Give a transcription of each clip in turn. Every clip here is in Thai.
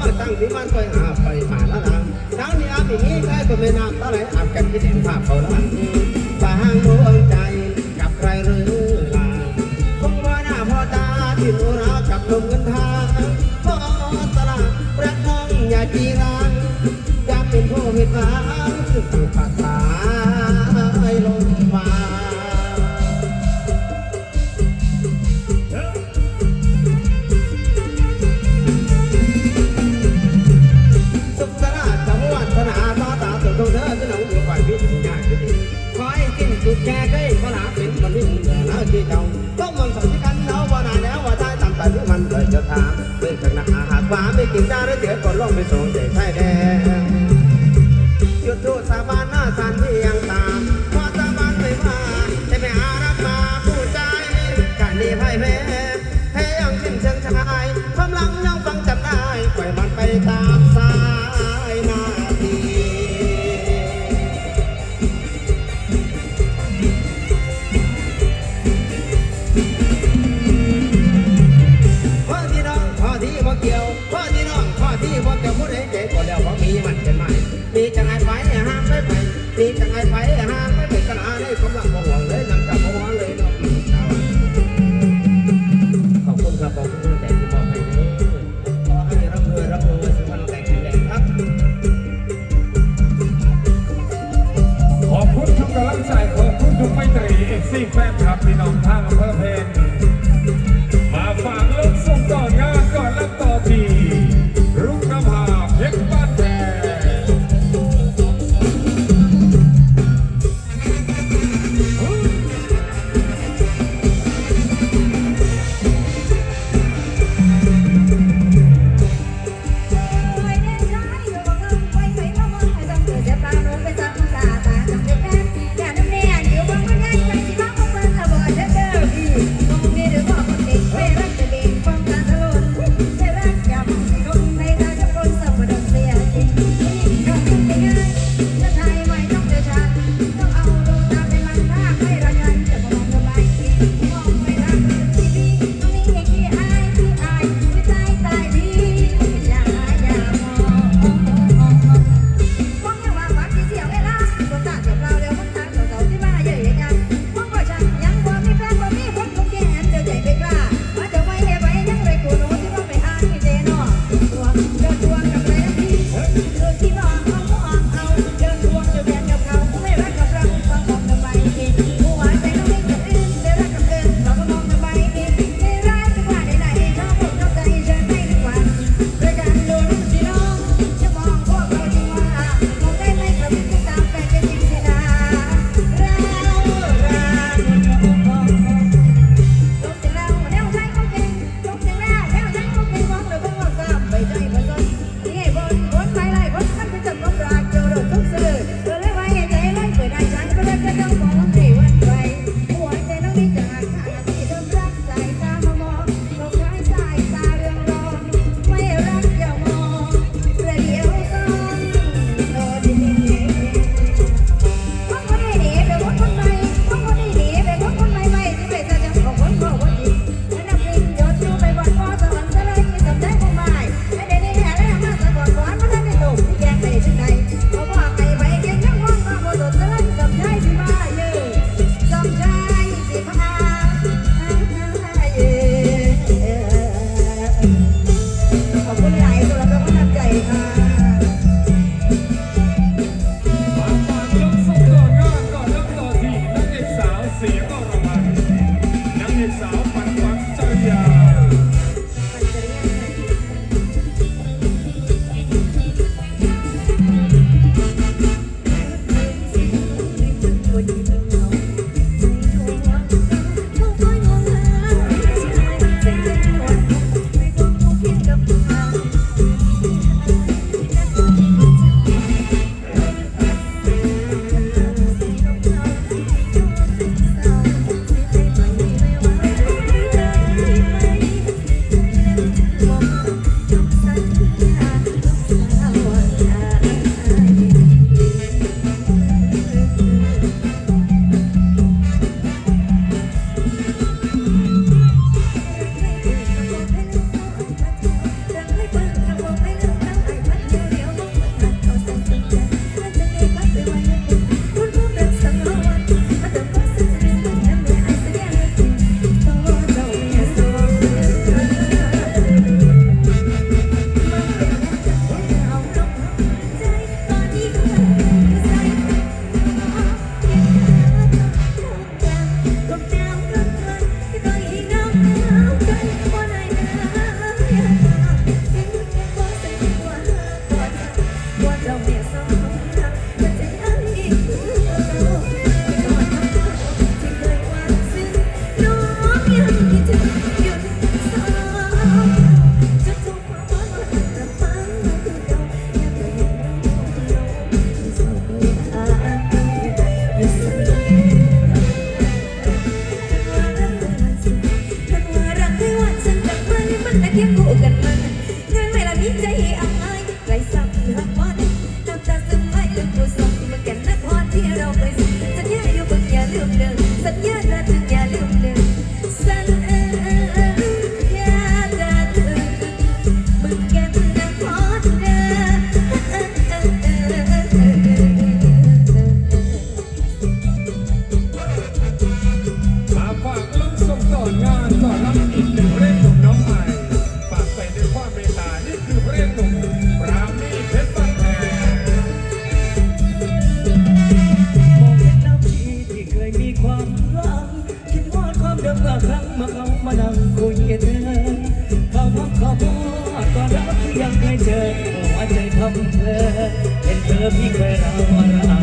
มันตั้งที่มันไปอาไปหาละลังเช้านี้อาบนี้ใครก็ไม่นำเท่าไรอาบกันที่เห็นภาพเขาละปะหางดวงใจกับใครหรือล่ะคงว่าหน้าพ่อตาที่หนรักับลมเงินทางพ่อตลาดประทังอย่าจีรังจะเป็นผู้ผิดหวัง พี่เคยรัก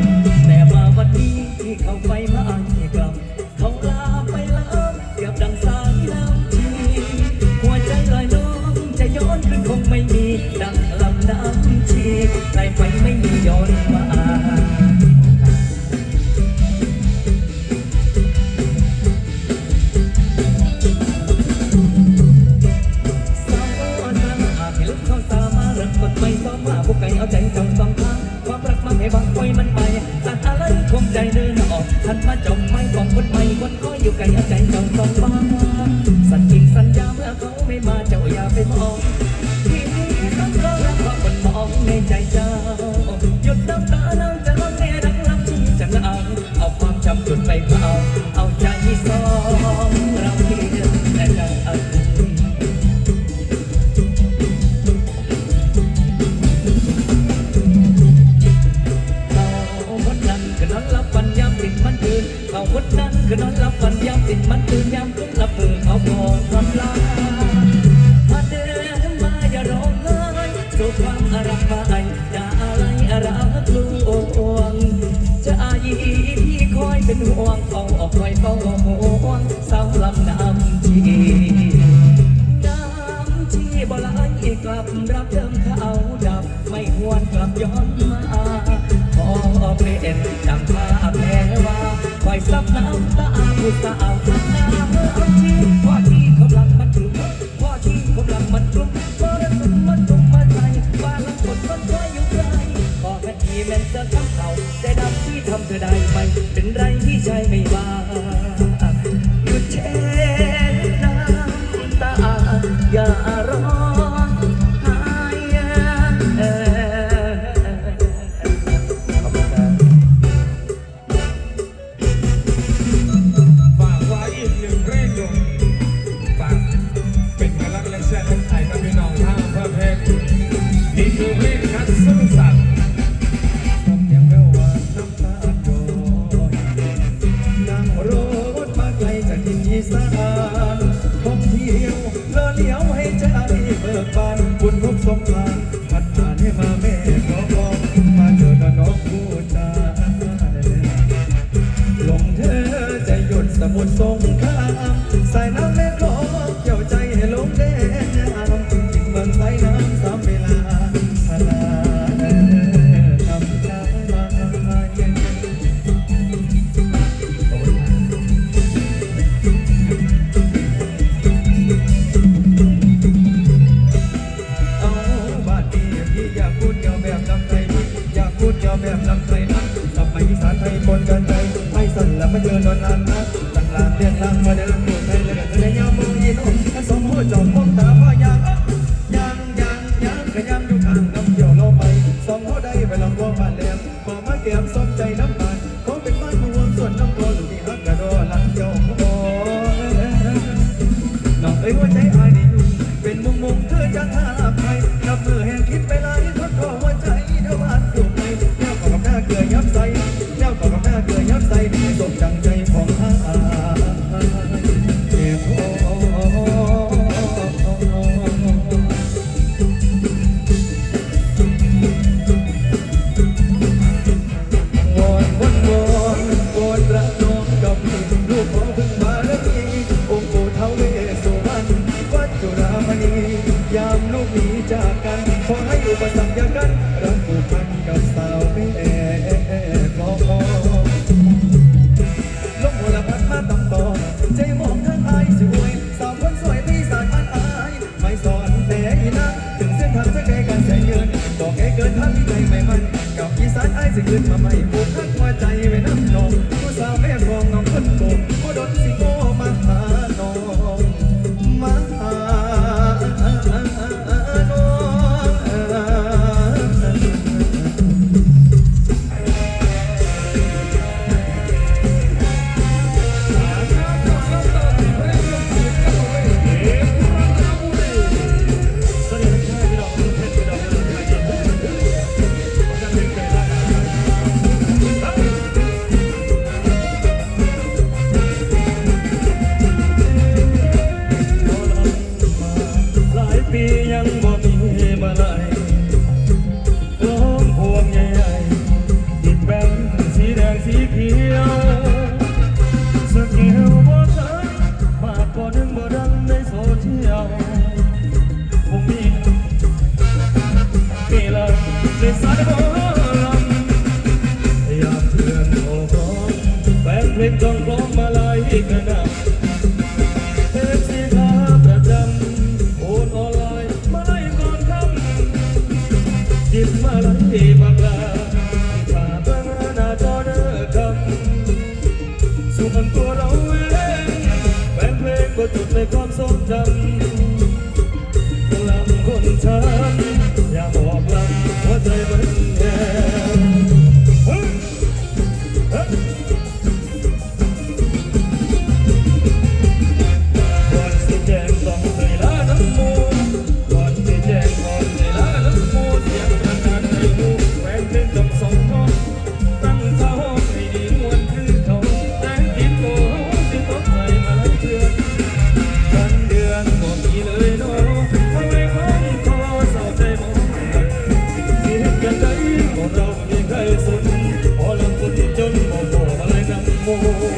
yeah,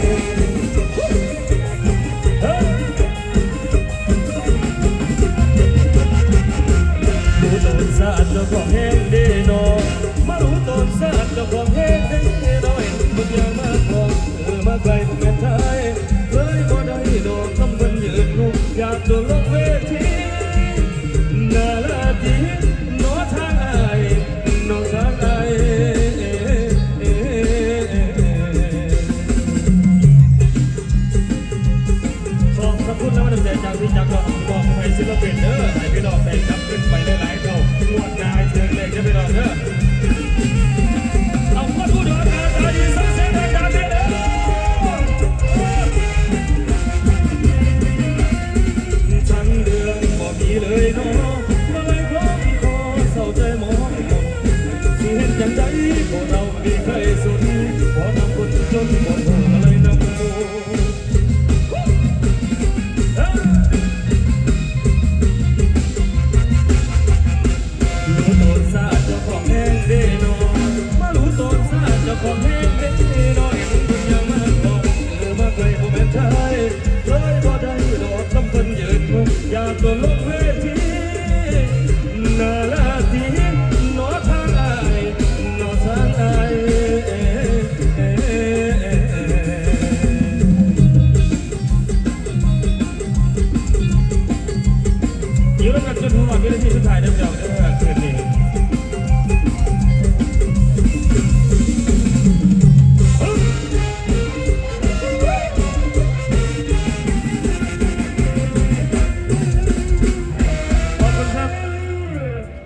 โม ผู้เป็นไท